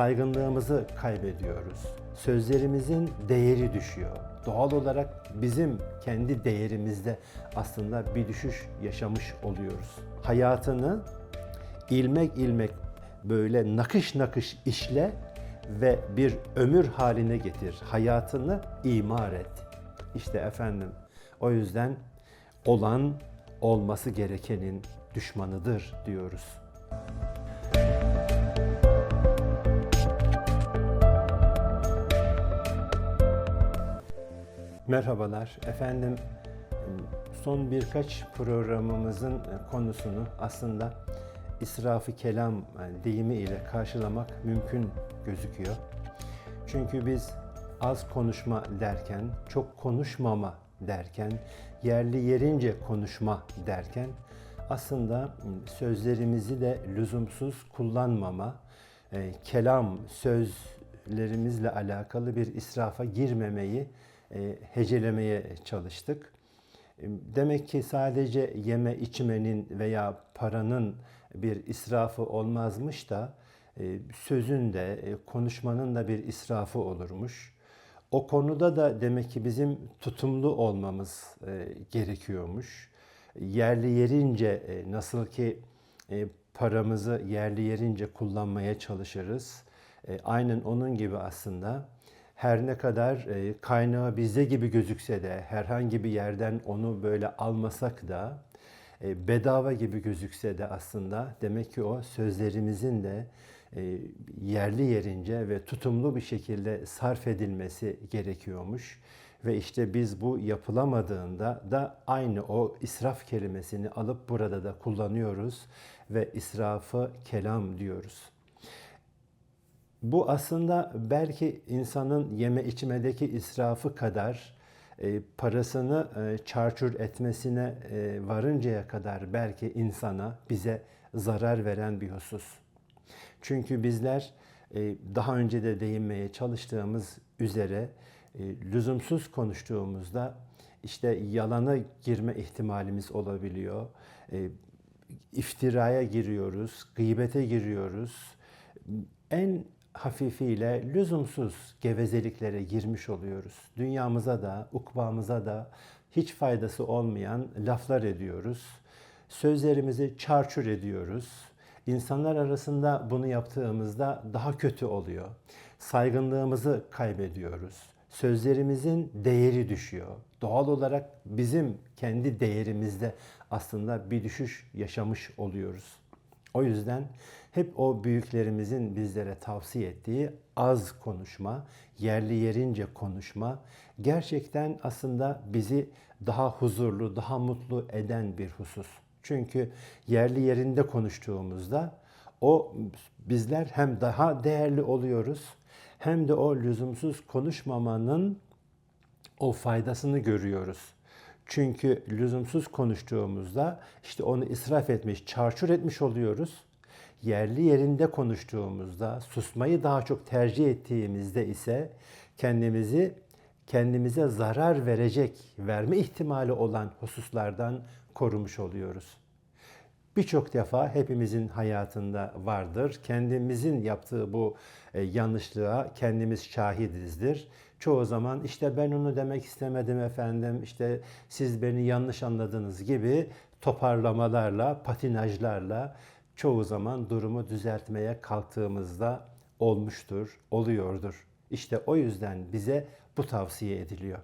saygınlığımızı kaybediyoruz. Sözlerimizin değeri düşüyor. Doğal olarak bizim kendi değerimizde aslında bir düşüş yaşamış oluyoruz. Hayatını ilmek ilmek böyle nakış nakış işle ve bir ömür haline getir. Hayatını imar et. İşte efendim o yüzden olan olması gerekenin düşmanıdır diyoruz. Merhabalar efendim. Son birkaç programımızın konusunu aslında israfı kelam deyimi ile karşılamak mümkün gözüküyor. Çünkü biz az konuşma derken, çok konuşmama derken, yerli yerince konuşma derken aslında sözlerimizi de lüzumsuz kullanmama, e, kelam sözlerimizle alakalı bir israfa girmemeyi hecelemeye çalıştık. E, Demek ki sadece yeme içmenin veya paranın bir israfı olmazmış da e, sözün de e, konuşmanın da bir israfı olurmuş. O konuda da demek ki bizim tutumlu olmamız e, gerekiyormuş. Yerli yerince e, nasıl ki e, paramızı yerli yerince kullanmaya çalışırız. E, Aynen onun gibi aslında her ne kadar e, kaynağı bizde gibi gözükse de herhangi bir yerden onu böyle almasak da e, bedava gibi gözükse de aslında demek ki o sözlerimizin de e, yerli yerince ve tutumlu bir şekilde sarf edilmesi gerekiyormuş. Ve işte biz bu yapılamadığında da aynı o israf kelimesini alıp burada da kullanıyoruz ve israfı kelam diyoruz. Bu aslında belki insanın yeme içmedeki israfı kadar e, parasını e, çarçur etmesine e, varıncaya kadar belki insana bize zarar veren bir husus. Çünkü bizler daha önce de değinmeye çalıştığımız üzere lüzumsuz konuştuğumuzda işte yalana girme ihtimalimiz olabiliyor. İftiraya giriyoruz, gıybete giriyoruz. En hafifiyle lüzumsuz gevezeliklere girmiş oluyoruz. Dünyamıza da, ukbamıza da hiç faydası olmayan laflar ediyoruz. Sözlerimizi çarçur ediyoruz. İnsanlar arasında bunu yaptığımızda daha kötü oluyor. Saygınlığımızı kaybediyoruz. Sözlerimizin değeri düşüyor. Doğal olarak bizim kendi değerimizde aslında bir düşüş yaşamış oluyoruz. O yüzden hep o büyüklerimizin bizlere tavsiye ettiği az konuşma, yerli yerince konuşma gerçekten aslında bizi daha huzurlu, daha mutlu eden bir husus. Çünkü yerli yerinde konuştuğumuzda o bizler hem daha değerli oluyoruz hem de o lüzumsuz konuşmamanın o faydasını görüyoruz. Çünkü lüzumsuz konuştuğumuzda işte onu israf etmiş, çarçur etmiş oluyoruz. Yerli yerinde konuştuğumuzda, susmayı daha çok tercih ettiğimizde ise kendimizi kendimize zarar verecek, verme ihtimali olan hususlardan korumuş oluyoruz. Birçok defa hepimizin hayatında vardır. Kendimizin yaptığı bu e, yanlışlığa kendimiz şahidizdir. Çoğu zaman işte ben onu demek istemedim efendim, işte siz beni yanlış anladınız gibi toparlamalarla, patinajlarla çoğu zaman durumu düzeltmeye kalktığımızda olmuştur, oluyordur. İşte o yüzden bize bu tavsiye ediliyor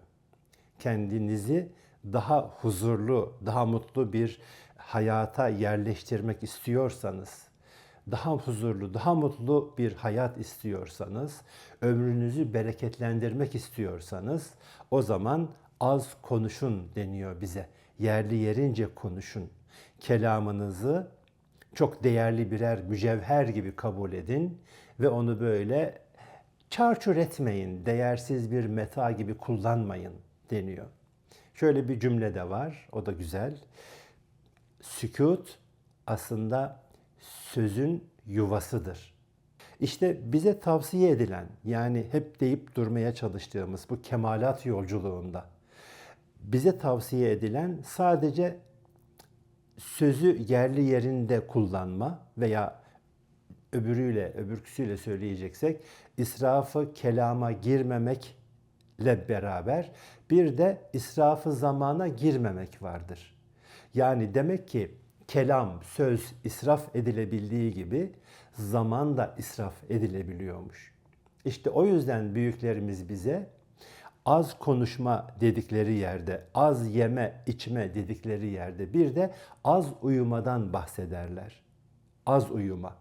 kendinizi daha huzurlu, daha mutlu bir hayata yerleştirmek istiyorsanız, daha huzurlu, daha mutlu bir hayat istiyorsanız, ömrünüzü bereketlendirmek istiyorsanız o zaman az konuşun deniyor bize. Yerli yerince konuşun. Kelamınızı çok değerli birer mücevher gibi kabul edin ve onu böyle çarçur etmeyin, değersiz bir meta gibi kullanmayın deniyor. Şöyle bir cümle de var, o da güzel. Sükut aslında sözün yuvasıdır. İşte bize tavsiye edilen, yani hep deyip durmaya çalıştığımız bu kemalat yolculuğunda bize tavsiye edilen sadece sözü yerli yerinde kullanma veya öbürüyle, öbürküsüyle söyleyeceksek israfı kelama girmemekle beraber bir de israfı zamana girmemek vardır. Yani demek ki kelam, söz israf edilebildiği gibi zaman da israf edilebiliyormuş. İşte o yüzden büyüklerimiz bize az konuşma dedikleri yerde, az yeme, içme dedikleri yerde bir de az uyumadan bahsederler. Az uyuma.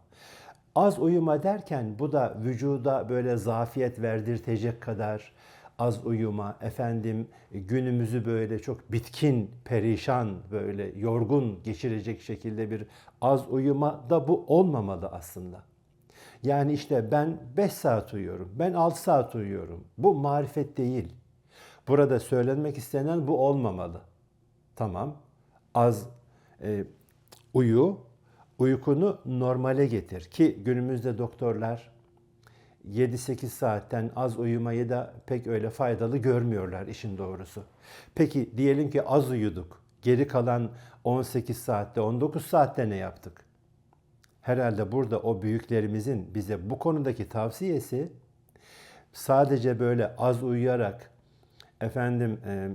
Az uyuma derken bu da vücuda böyle zafiyet verdirtecek kadar az uyuma, efendim günümüzü böyle çok bitkin, perişan, böyle yorgun geçirecek şekilde bir az uyuma da bu olmamalı aslında. Yani işte ben 5 saat uyuyorum, ben 6 saat uyuyorum. Bu marifet değil. Burada söylenmek istenen bu olmamalı. Tamam, az e, uyu, uykunu normale getir. Ki günümüzde doktorlar 7-8 saatten az uyumayı da pek öyle faydalı görmüyorlar işin doğrusu. Peki diyelim ki az uyuduk. Geri kalan 18 saatte, 19 saatte ne yaptık? Herhalde burada o büyüklerimizin bize bu konudaki tavsiyesi sadece böyle az uyuyarak efendim e,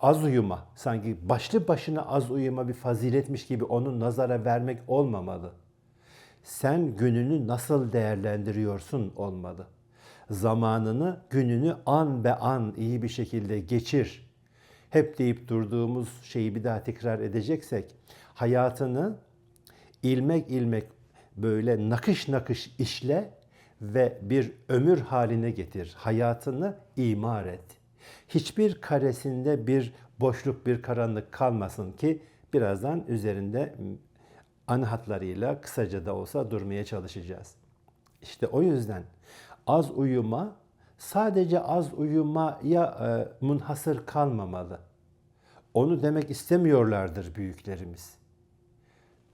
az uyuma sanki başlı başına az uyuma bir faziletmiş gibi onun nazara vermek olmamalı sen gününü nasıl değerlendiriyorsun olmalı. Zamanını, gününü an be an iyi bir şekilde geçir. Hep deyip durduğumuz şeyi bir daha tekrar edeceksek, hayatını ilmek ilmek böyle nakış nakış işle ve bir ömür haline getir. Hayatını imar et. Hiçbir karesinde bir boşluk, bir karanlık kalmasın ki birazdan üzerinde ana hatlarıyla kısaca da olsa durmaya çalışacağız. İşte o yüzden az uyuma sadece az uyumaya e, munhasır kalmamalı. Onu demek istemiyorlardır büyüklerimiz.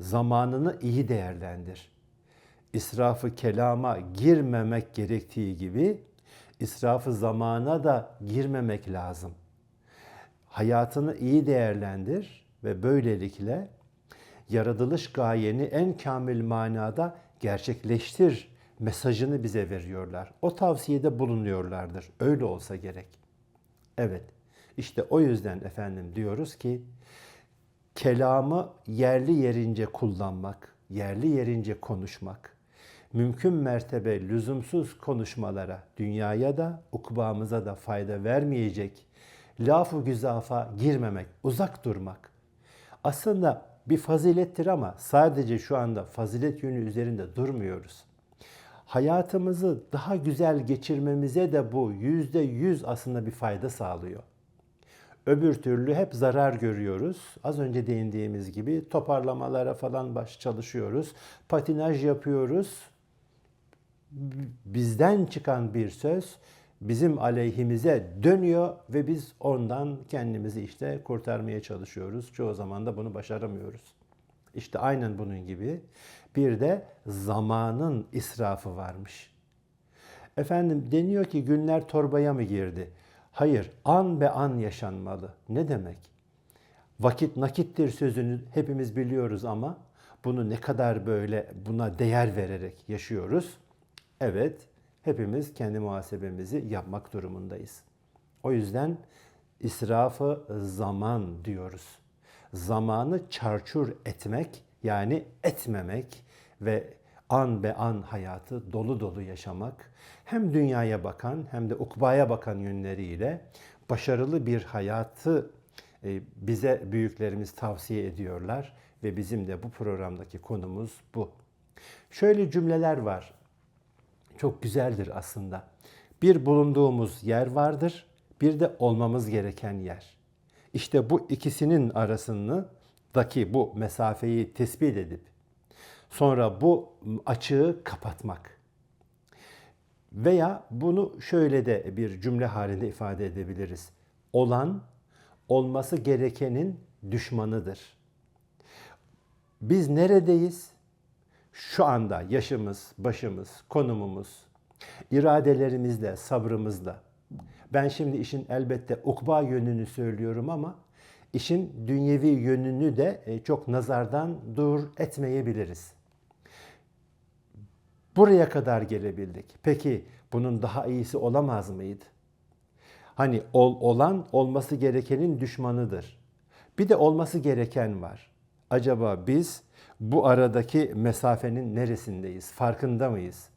Zamanını iyi değerlendir. İsrafı kelama girmemek gerektiği gibi israfı zamana da girmemek lazım. Hayatını iyi değerlendir ve böylelikle yaratılış gayeni en kamil manada gerçekleştir mesajını bize veriyorlar. O tavsiyede bulunuyorlardır. Öyle olsa gerek. Evet. İşte o yüzden efendim diyoruz ki kelamı yerli yerince kullanmak, yerli yerince konuşmak, mümkün mertebe lüzumsuz konuşmalara, dünyaya da, ukbamıza da fayda vermeyecek, laf-ı güzafa girmemek, uzak durmak. Aslında bir fazilettir ama sadece şu anda fazilet yönü üzerinde durmuyoruz. Hayatımızı daha güzel geçirmemize de bu yüzde yüz aslında bir fayda sağlıyor. Öbür türlü hep zarar görüyoruz. Az önce değindiğimiz gibi toparlamalara falan baş çalışıyoruz. Patinaj yapıyoruz. Bizden çıkan bir söz bizim aleyhimize dönüyor ve biz ondan kendimizi işte kurtarmaya çalışıyoruz. Çoğu zaman da bunu başaramıyoruz. İşte aynen bunun gibi bir de zamanın israfı varmış. Efendim deniyor ki günler torbaya mı girdi? Hayır, an be an yaşanmalı. Ne demek? Vakit nakittir sözünü hepimiz biliyoruz ama bunu ne kadar böyle buna değer vererek yaşıyoruz? Evet, hepimiz kendi muhasebemizi yapmak durumundayız. O yüzden israfı zaman diyoruz. Zamanı çarçur etmek yani etmemek ve an be an hayatı dolu dolu yaşamak hem dünyaya bakan hem de ukbaya bakan yönleriyle başarılı bir hayatı e, bize büyüklerimiz tavsiye ediyorlar ve bizim de bu programdaki konumuz bu. Şöyle cümleler var çok güzeldir aslında. Bir bulunduğumuz yer vardır, bir de olmamız gereken yer. İşte bu ikisinin arasındaki bu mesafeyi tespit edip sonra bu açığı kapatmak. Veya bunu şöyle de bir cümle halinde ifade edebiliriz. Olan olması gerekenin düşmanıdır. Biz neredeyiz? şu anda yaşımız, başımız, konumumuz, iradelerimizle, sabrımızla. Ben şimdi işin elbette ukba yönünü söylüyorum ama işin dünyevi yönünü de e, çok nazardan dur etmeyebiliriz. Buraya kadar gelebildik. Peki bunun daha iyisi olamaz mıydı? Hani ol, olan olması gerekenin düşmanıdır. Bir de olması gereken var. Acaba biz bu aradaki mesafenin neresindeyiz? Farkında mıyız?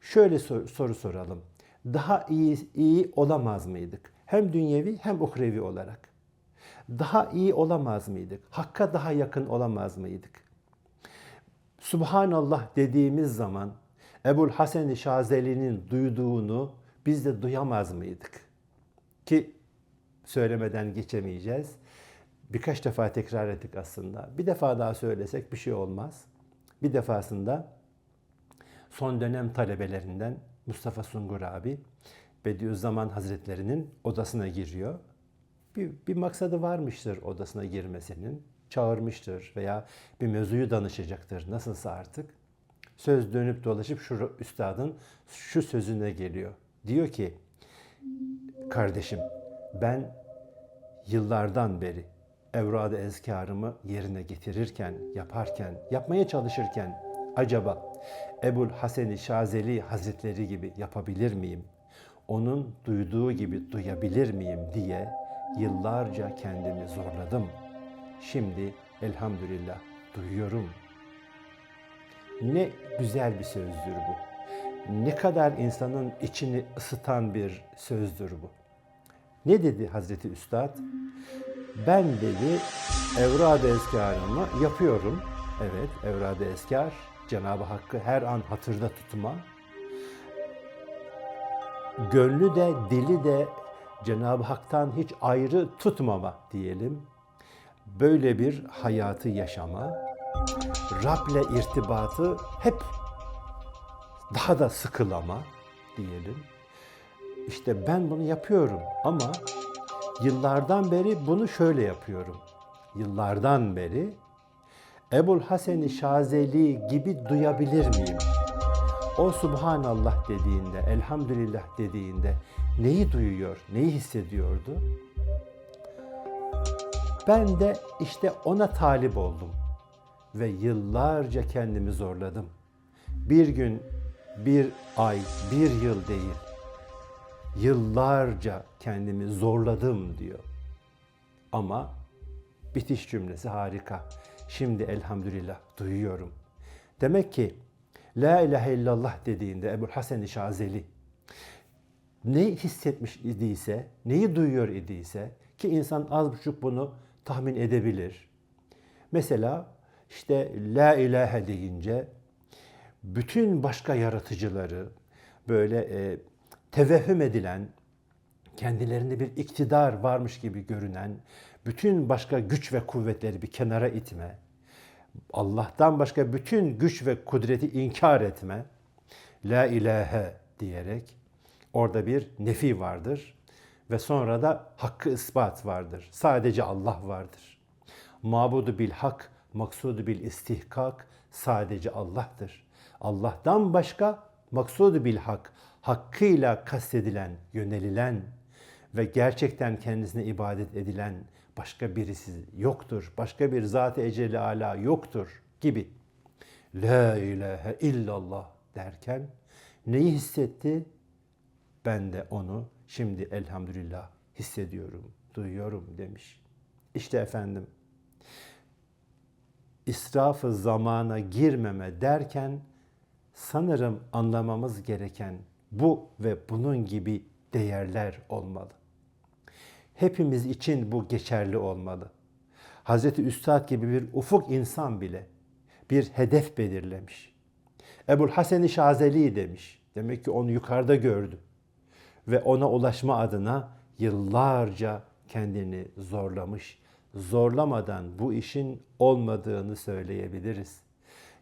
Şöyle sor, soru soralım. Daha iyi iyi olamaz mıydık? Hem dünyevi hem uhrevi olarak. Daha iyi olamaz mıydık? Hakka daha yakın olamaz mıydık? Subhanallah dediğimiz zaman Ebul Hasan-ı Şazeli'nin duyduğunu biz de duyamaz mıydık? Ki söylemeden geçemeyeceğiz. Birkaç defa tekrar ettik aslında. Bir defa daha söylesek bir şey olmaz. Bir defasında son dönem talebelerinden Mustafa Sungur abi Bediüzzaman Hazretlerinin odasına giriyor. Bir, bir maksadı varmıştır odasına girmesinin. Çağırmıştır veya bir mevzuyu danışacaktır nasılsa artık. Söz dönüp dolaşıp şu üstadın şu sözüne geliyor. Diyor ki, kardeşim ben yıllardan beri evrad-ı ezkarımı yerine getirirken, yaparken, yapmaya çalışırken acaba Ebul Hasan-ı Şazeli Hazretleri gibi yapabilir miyim? Onun duyduğu gibi duyabilir miyim diye yıllarca kendimi zorladım. Şimdi elhamdülillah duyuyorum. Ne güzel bir sözdür bu. Ne kadar insanın içini ısıtan bir sözdür bu. Ne dedi Hazreti Üstad? Ben dedi evrad-ı ezkarımı yapıyorum. Evet evrad-ı ezkar Cenab-ı Hakk'ı her an hatırda tutma. Gönlü de dili de Cenab-ı Hak'tan hiç ayrı tutmama diyelim. Böyle bir hayatı yaşama, Rab'le irtibatı hep daha da sıkılama diyelim. İşte ben bunu yapıyorum ama yıllardan beri bunu şöyle yapıyorum. Yıllardan beri Ebul Hasan-ı Şazeli gibi duyabilir miyim? O Subhanallah dediğinde, Elhamdülillah dediğinde neyi duyuyor, neyi hissediyordu? Ben de işte ona talip oldum ve yıllarca kendimi zorladım. Bir gün, bir ay, bir yıl değil, yıllarca kendimi zorladım diyor. Ama bitiş cümlesi harika. Şimdi elhamdülillah duyuyorum. Demek ki La ilahe illallah dediğinde Ebu Hasan-ı Şazeli ne hissetmiş idiyse, neyi duyuyor idiyse ki insan az buçuk bunu tahmin edebilir. Mesela işte La ilahe deyince bütün başka yaratıcıları böyle e, tevehhüm edilen, kendilerinde bir iktidar varmış gibi görünen bütün başka güç ve kuvvetleri bir kenara itme, Allah'tan başka bütün güç ve kudreti inkar etme, la ilahe diyerek orada bir nefi vardır ve sonra da hakkı ispat vardır. Sadece Allah vardır. Mabudu bil hak, maksudu bil istihkak sadece Allah'tır. Allah'tan başka maksudu bil hak, hakkıyla kastedilen, yönelilen ve gerçekten kendisine ibadet edilen başka birisi yoktur. Başka bir zat-ı eceli ala yoktur gibi. La ilahe illallah derken neyi hissetti? Ben de onu şimdi elhamdülillah hissediyorum, duyuyorum demiş. İşte efendim israfı zamana girmeme derken sanırım anlamamız gereken bu ve bunun gibi değerler olmalı. Hepimiz için bu geçerli olmalı. Hazreti Üstad gibi bir ufuk insan bile bir hedef belirlemiş. Ebul Hasan-ı Şazeli demiş. Demek ki onu yukarıda gördü. Ve ona ulaşma adına yıllarca kendini zorlamış. Zorlamadan bu işin olmadığını söyleyebiliriz.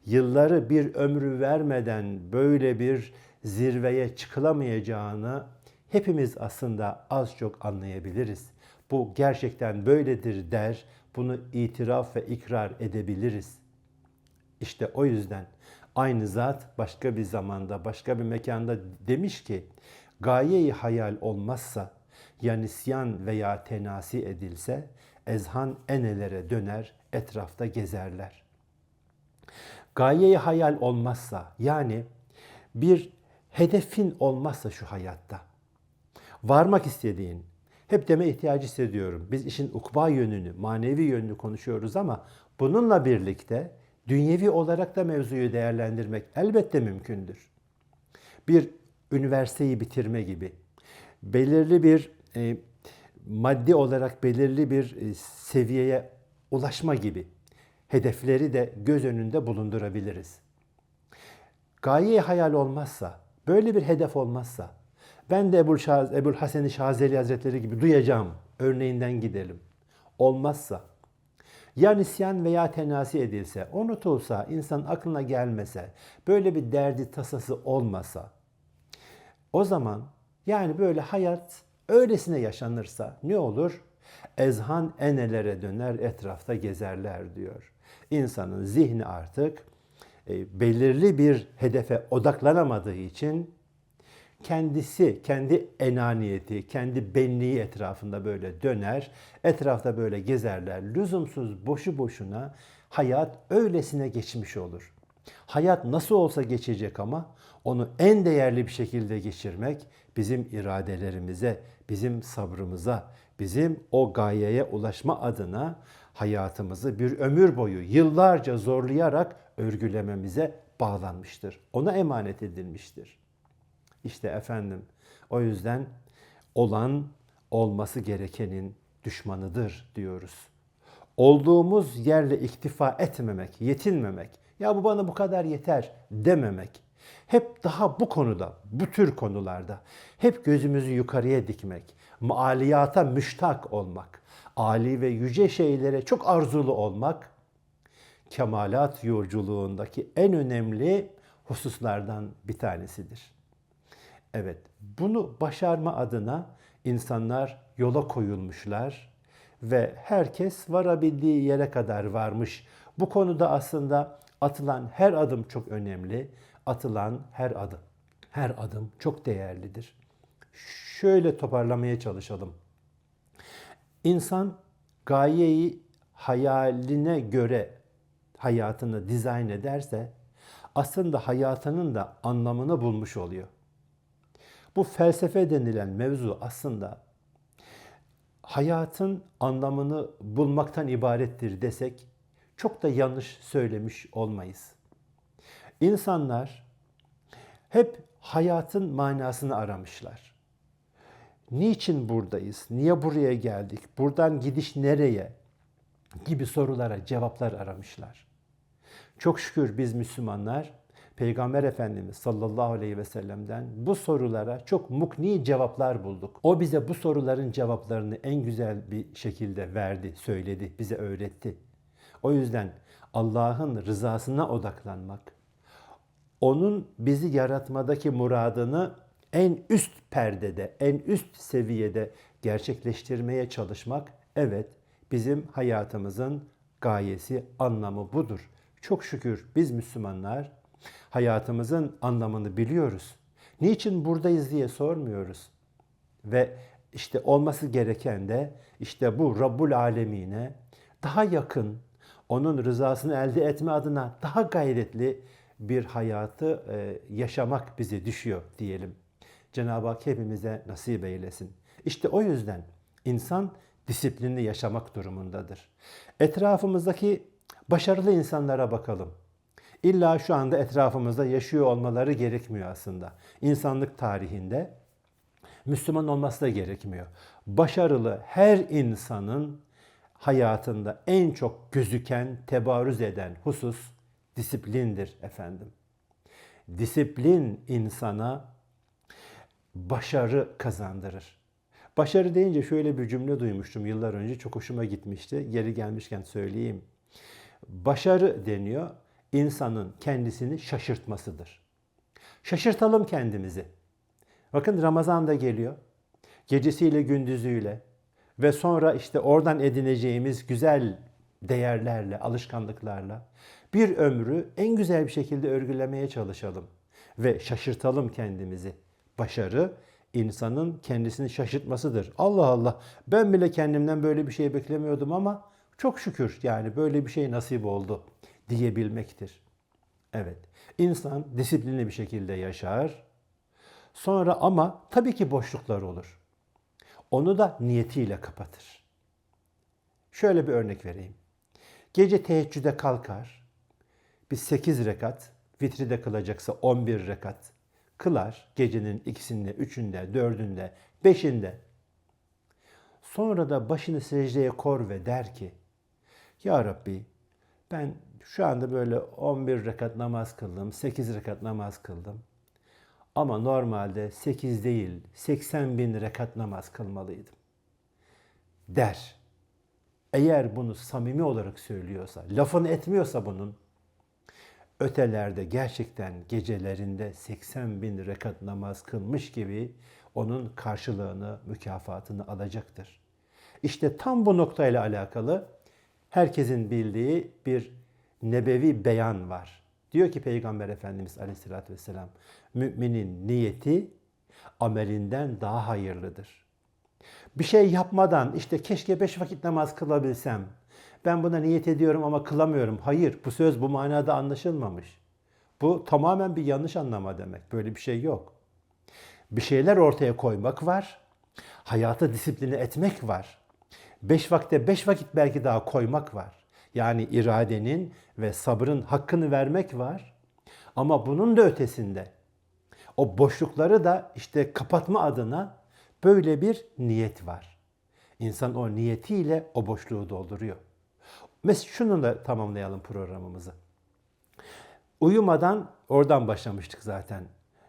Yılları bir ömrü vermeden böyle bir zirveye çıkılamayacağını hepimiz aslında az çok anlayabiliriz. Bu gerçekten böyledir der, bunu itiraf ve ikrar edebiliriz. İşte o yüzden aynı zat başka bir zamanda, başka bir mekanda demiş ki, gayeyi hayal olmazsa, yani siyan veya tenasi edilse, ezhan enelere döner, etrafta gezerler. Gayeyi hayal olmazsa, yani bir hedefin olmazsa şu hayatta, varmak istediğin, hep deme ihtiyacı hissediyorum. Biz işin ukba yönünü, manevi yönünü konuşuyoruz ama bununla birlikte dünyevi olarak da mevzuyu değerlendirmek elbette mümkündür. Bir üniversiteyi bitirme gibi, belirli bir e, maddi olarak belirli bir e, seviyeye ulaşma gibi hedefleri de göz önünde bulundurabiliriz. Gaye hayal olmazsa, böyle bir hedef olmazsa, ben de Ebu'l Şaz, Ebu'l Hasen-i Şazeli Hazretleri gibi duyacağım örneğinden gidelim. Olmazsa, ya nisyan veya tenasi edilse, unutulsa, insan aklına gelmese, böyle bir derdi tasası olmasa, o zaman yani böyle hayat öylesine yaşanırsa ne olur? Ezhan enelere döner etrafta gezerler diyor. İnsanın zihni artık e, belirli bir hedefe odaklanamadığı için kendisi, kendi enaniyeti, kendi benliği etrafında böyle döner, etrafta böyle gezerler. Lüzumsuz, boşu boşuna hayat öylesine geçmiş olur. Hayat nasıl olsa geçecek ama onu en değerli bir şekilde geçirmek bizim iradelerimize, bizim sabrımıza, bizim o gayeye ulaşma adına hayatımızı bir ömür boyu yıllarca zorlayarak örgülememize bağlanmıştır. Ona emanet edilmiştir. İşte efendim o yüzden olan olması gerekenin düşmanıdır diyoruz. Olduğumuz yerle iktifa etmemek, yetinmemek, ya bu bana bu kadar yeter dememek. Hep daha bu konuda, bu tür konularda hep gözümüzü yukarıya dikmek, maaliyata müştak olmak, ali ve yüce şeylere çok arzulu olmak kemalat yolculuğundaki en önemli hususlardan bir tanesidir. Evet, bunu başarma adına insanlar yola koyulmuşlar ve herkes varabildiği yere kadar varmış. Bu konuda aslında atılan her adım çok önemli. Atılan her adım, her adım çok değerlidir. Şöyle toparlamaya çalışalım. İnsan gayeyi hayaline göre hayatını dizayn ederse aslında hayatının da anlamını bulmuş oluyor. Bu felsefe denilen mevzu aslında hayatın anlamını bulmaktan ibarettir desek çok da yanlış söylemiş olmayız. İnsanlar hep hayatın manasını aramışlar. Niçin buradayız? Niye buraya geldik? Buradan gidiş nereye? gibi sorulara cevaplar aramışlar. Çok şükür biz Müslümanlar Peygamber Efendimiz sallallahu aleyhi ve sellem'den bu sorulara çok mukni cevaplar bulduk. O bize bu soruların cevaplarını en güzel bir şekilde verdi, söyledi, bize öğretti. O yüzden Allah'ın rızasına odaklanmak, onun bizi yaratmadaki muradını en üst perdede, en üst seviyede gerçekleştirmeye çalışmak evet bizim hayatımızın gayesi, anlamı budur. Çok şükür biz Müslümanlar hayatımızın anlamını biliyoruz. Niçin buradayız diye sormuyoruz. Ve işte olması gereken de işte bu Rabbul Alemine daha yakın, onun rızasını elde etme adına daha gayretli bir hayatı e, yaşamak bize düşüyor diyelim. Cenab-ı Hak hepimize nasip eylesin. İşte o yüzden insan disiplinli yaşamak durumundadır. Etrafımızdaki başarılı insanlara bakalım. İlla şu anda etrafımızda yaşıyor olmaları gerekmiyor aslında. İnsanlık tarihinde Müslüman olması da gerekmiyor. Başarılı her insanın hayatında en çok gözüken, tebarüz eden husus disiplindir efendim. Disiplin insana başarı kazandırır. Başarı deyince şöyle bir cümle duymuştum yıllar önce çok hoşuma gitmişti. Geri gelmişken söyleyeyim. Başarı deniyor insanın kendisini şaşırtmasıdır. Şaşırtalım kendimizi. Bakın Ramazan da geliyor. Gecesiyle gündüzüyle ve sonra işte oradan edineceğimiz güzel değerlerle, alışkanlıklarla bir ömrü en güzel bir şekilde örgülemeye çalışalım ve şaşırtalım kendimizi. Başarı insanın kendisini şaşırtmasıdır. Allah Allah ben bile kendimden böyle bir şey beklemiyordum ama çok şükür yani böyle bir şey nasip oldu diyebilmektir. Evet. İnsan disiplinli bir şekilde yaşar. Sonra ama tabii ki boşluklar olur. Onu da niyetiyle kapatır. Şöyle bir örnek vereyim. Gece teheccüde kalkar. Bir 8 rekat, vitride kılacaksa 11 rekat kılar. Gecenin ikisinde, üçünde, dördünde, beşinde. Sonra da başını secdeye kor ve der ki, Ya Rabbi ben şu anda böyle 11 rekat namaz kıldım, 8 rekat namaz kıldım. Ama normalde 8 değil, 80 bin rekat namaz kılmalıydım. Der. Eğer bunu samimi olarak söylüyorsa, lafını etmiyorsa bunun, ötelerde gerçekten gecelerinde 80 bin rekat namaz kılmış gibi onun karşılığını, mükafatını alacaktır. İşte tam bu noktayla alakalı herkesin bildiği bir nebevi beyan var. Diyor ki Peygamber Efendimiz Aleyhisselatü Vesselam, müminin niyeti amelinden daha hayırlıdır. Bir şey yapmadan işte keşke beş vakit namaz kılabilsem, ben buna niyet ediyorum ama kılamıyorum. Hayır, bu söz bu manada anlaşılmamış. Bu tamamen bir yanlış anlama demek. Böyle bir şey yok. Bir şeyler ortaya koymak var. Hayatı disipline etmek var. Beş vakte beş vakit belki daha koymak var. Yani iradenin ve sabrın hakkını vermek var. Ama bunun da ötesinde o boşlukları da işte kapatma adına böyle bir niyet var. İnsan o niyetiyle o boşluğu dolduruyor. Mesela şunu da tamamlayalım programımızı. Uyumadan oradan başlamıştık zaten.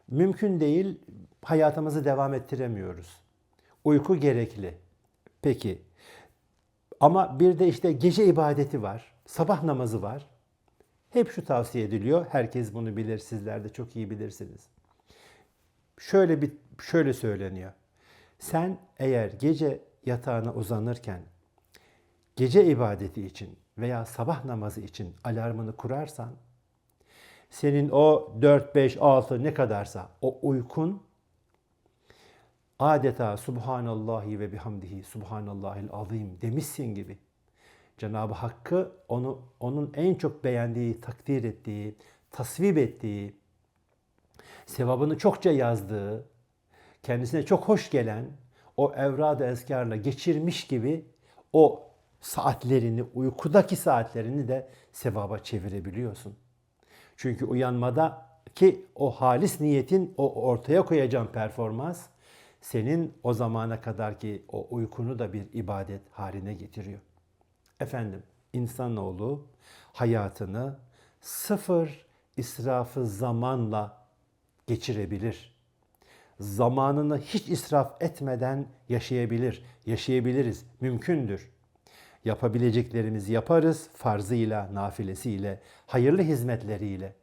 Mümkün değil hayatımızı devam ettiremiyoruz. Uyku gerekli. Peki ama bir de işte gece ibadeti var, sabah namazı var. Hep şu tavsiye ediliyor. Herkes bunu bilir, sizler de çok iyi bilirsiniz. Şöyle bir şöyle söyleniyor. Sen eğer gece yatağına uzanırken gece ibadeti için veya sabah namazı için alarmını kurarsan senin o 4 5 6 ne kadarsa o uykun adeta Subhanallahi ve bihamdihi Subhanallahil azim demişsin gibi. Cenab-ı Hakk'ı onu onun en çok beğendiği, takdir ettiği, tasvip ettiği, sevabını çokça yazdığı, kendisine çok hoş gelen o evrad-ı ezkarla geçirmiş gibi o saatlerini, uykudaki saatlerini de sevaba çevirebiliyorsun. Çünkü uyanmada ki o halis niyetin o ortaya koyacağın performans senin o zamana kadar ki o uykunu da bir ibadet haline getiriyor. Efendim, insanoğlu hayatını sıfır israfı zamanla geçirebilir. Zamanını hiç israf etmeden yaşayabilir. Yaşayabiliriz. Mümkündür. Yapabileceklerimizi yaparız farzıyla, nafilesiyle, hayırlı hizmetleriyle.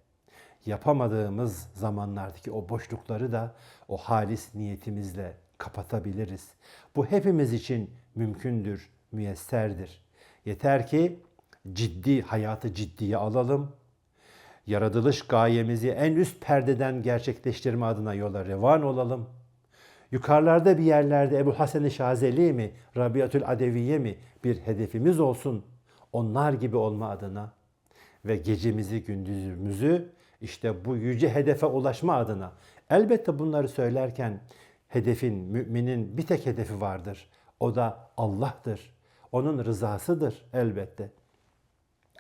Yapamadığımız zamanlardaki o boşlukları da o halis niyetimizle kapatabiliriz. Bu hepimiz için mümkündür, müyesserdir. Yeter ki ciddi, hayatı ciddiye alalım. Yaratılış gayemizi en üst perdeden gerçekleştirme adına yola revan olalım. Yukarılarda bir yerlerde Ebu Hasan-ı Şazeli mi, Rabiatül Adeviye mi bir hedefimiz olsun. Onlar gibi olma adına ve gecemizi gündüzümüzü işte bu yüce hedefe ulaşma adına. Elbette bunları söylerken hedefin, müminin bir tek hedefi vardır. O da Allah'tır. Onun rızasıdır elbette.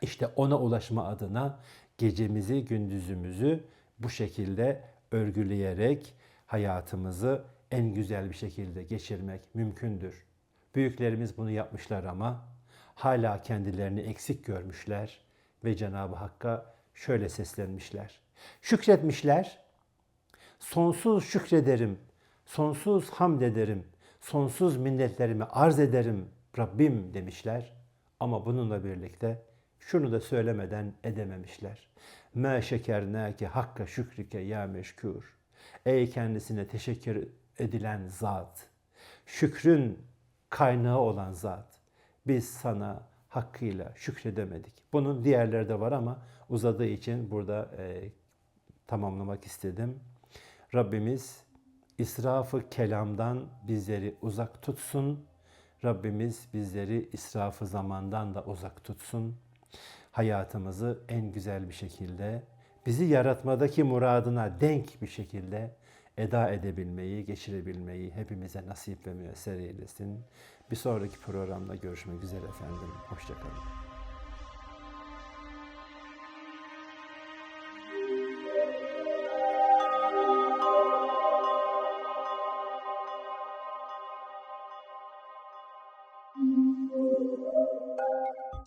İşte ona ulaşma adına gecemizi, gündüzümüzü bu şekilde örgüleyerek hayatımızı en güzel bir şekilde geçirmek mümkündür. Büyüklerimiz bunu yapmışlar ama hala kendilerini eksik görmüşler ve Cenab-ı Hakk'a şöyle seslenmişler. Şükretmişler. Sonsuz şükrederim, sonsuz hamd ederim, sonsuz minnetlerimi arz ederim Rabbim demişler. Ama bununla birlikte şunu da söylemeden edememişler. Me şekernâke hakka şükrike ya meşkur. Ey kendisine teşekkür edilen zat. Şükrün kaynağı olan zat. Biz sana hakkıyla şükredemedik. Bunun diğerleri de var ama uzadığı için burada e, tamamlamak istedim. Rabbimiz israfı kelamdan bizleri uzak tutsun. Rabbimiz bizleri israfı zamandan da uzak tutsun. Hayatımızı en güzel bir şekilde bizi yaratmadaki muradına denk bir şekilde eda edebilmeyi, geçirebilmeyi hepimize nasip ve müyesser eylesin. Bir sonraki programda görüşmek üzere efendim. Hoşçakalın.